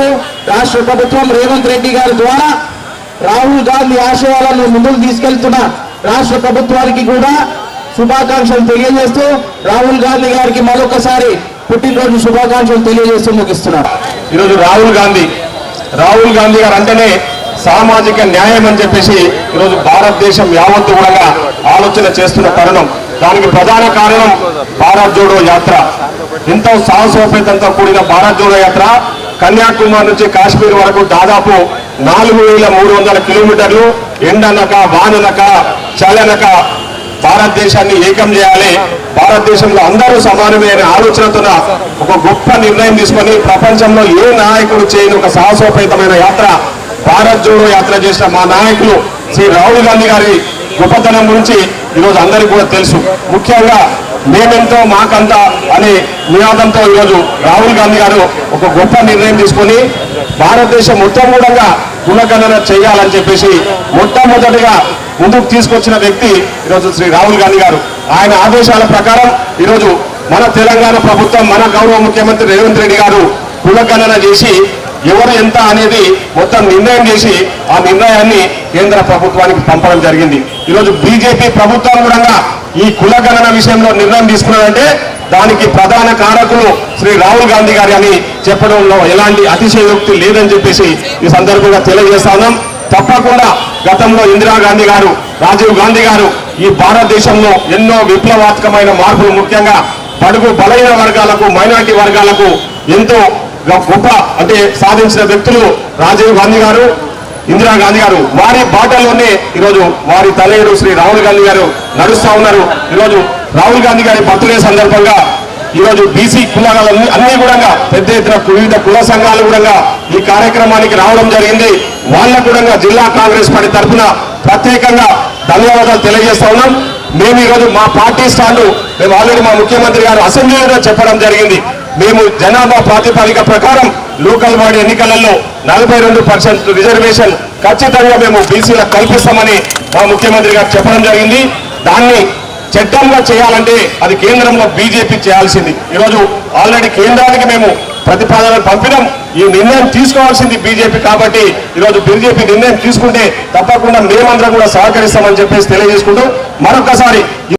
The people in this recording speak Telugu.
ఈరోజు రాష్ట్ర ప్రభుత్వం రేవంత్ రెడ్డి గారి ద్వారా రాహుల్ గాంధీ ఆశయాలను ముందుకు తీసుకెళ్తున్న రాష్ట్ర ప్రభుత్వానికి కూడా శుభాకాంక్షలు తెలియజేస్తూ రాహుల్ గాంధీ గారికి మరొకసారి పుట్టినరోజు శుభాకాంక్షలు తెలియజేస్తూ ముగిస్తున్నారు ఈరోజు రాహుల్ గాంధీ రాహుల్ గాంధీ గారు అంటేనే సామాజిక న్యాయం అని చెప్పేసి ఈరోజు భారతదేశం యావత్తు కూడా ఆలోచన చేస్తున్న తరుణం. దానికి ప్రధాన కారణం భారత్ జోడో యాత్ర. ఎంతో సాహసోపేతంతో కూడిన భారత్ జోడో యాత్ర. కన్యాకుమారి నుంచి కాశ్మీర్ వరకు దాదాపు నాలుగు వేల మూడు వందల కిలోమీటర్లు ఎండనక వాననక చలనక భారతదేశాన్ని ఏకం చేయాలి. భారతదేశంలో అందరూ సమానమే అనే ఆలోచనతో ఒక గొప్ప నిర్ణయం తీసుకొని ప్రపంచంలో ఏ నాయకుడు చేయని ఒక సాహసోపేతమైన యాత్ర భారత్ జోడో యాత్ర చేసిన మా నాయకులు శ్రీ రాహుల్ గాంధీ గారి గొప్పతనం గురించి ఈరోజు అందరికీ కూడా తెలుసు. ముఖ్యంగా మేమెంతో మాకంత అనే నినాదంతో ఈరోజు రాహుల్ గాంధీ గారు ఒక గొప్ప నిర్ణయం తీసుకొని భారతదేశం మొత్తం కూడా గుణగణన చేయాలని చెప్పేసి మొట్టమొదటిగా ముందుకు తీసుకొచ్చిన వ్యక్తి ఈరోజు శ్రీ రాహుల్ గాంధీ గారు. ఆయన ఆదేశాల ప్రకారం ఈరోజు మన తెలంగాణ ప్రభుత్వం మన గౌరవ ముఖ్యమంత్రి రేవంత్ రెడ్డి గారు కులగణన చేసి ఎవరు ఎంత అనేది మొత్తం నిర్ణయం చేసి ఆ నిర్ణయాన్ని కేంద్ర ప్రభుత్వానికి పంపడం జరిగింది. ఈరోజు బీజేపీ ప్రభుత్వం కూడా ఈ కులగణన విషయంలో నిర్ణయం తీసుకున్నారంటే దానికి ప్రధాన కారకులు శ్రీ రాహుల్ గాంధీ గారి అని చెప్పడంలో ఎలాంటి అతిశయోక్తి లేదని చెప్పేసి ఈ సందర్భంగా తెలియజేస్తాను తప్పకుండా గతంలో ఇందిరాగాంధీ గారు రాజీవ్ గాంధీ గారు ఈ భారతదేశంలో ఎన్నో విప్లవాత్మకమైన మార్పులు ముఖ్యంగా పడుగు బలైన వర్గాలకు మైనారిటీ వర్గాలకు ఎంతో గొప్ప అంటే సాధించిన వ్యక్తులు రాజీవ్ గాంధీ గారు ఇందిరాగాంధీ గారు వారి బాటలోనే ఈరోజు వారి తలయుడు శ్రీ రాహుల్ గాంధీ గారు నడుస్తా ఉన్నారు. ఈరోజు రాహుల్ గాంధీ గారి బర్త్డే సందర్భంగా ఈరోజు బీసీ కులాలన్నీ అన్ని కూడా పెద్ద ఎత్తున వివిధ కుల సంఘాలు కూడా ఈ కార్యక్రమానికి రావడం జరిగింది. వాళ్ళకు కూడా జిల్లా కాంగ్రెస్ పార్టీ తరఫున ప్రత్యేకంగా ధన్యవాదాలు తెలియజేస్తా ఉన్నాం. మేము ఈరోజు మా పార్టీ స్టాండ్ మేము ఆల్రెడీ మా ముఖ్యమంత్రి గారు అసెంబ్లీలో చెప్పడం జరిగింది. మేము జనాభా ప్రాతిపదిక ప్రకారం లోకల్ బాడీ ఎన్నికలలో నలభై రెండు పర్సెంట్ రిజర్వేషన్ ఖచ్చితంగా మేము బీసీలకు కల్పిస్తామని మా ముఖ్యమంత్రి గారు చెప్పడం జరిగింది. దాన్ని చట్టంగా చేయాలంటే అది కేంద్రంలో బీజేపీ చేయాల్సింది. ఈరోజు ఆల్రెడీ కేంద్రానికి మేము ప్రతిపాదనలు పంపినాం. ఈ నిర్ణయం తీసుకోవాల్సింది బీజేపీ కాబట్టి ఈరోజు బీజేపీ నిర్ణయం తీసుకుంటే తప్పకుండా మేమందరం కూడా సహకరిస్తామని చెప్పేసి తెలియజేసుకుంటూ మరొకసారి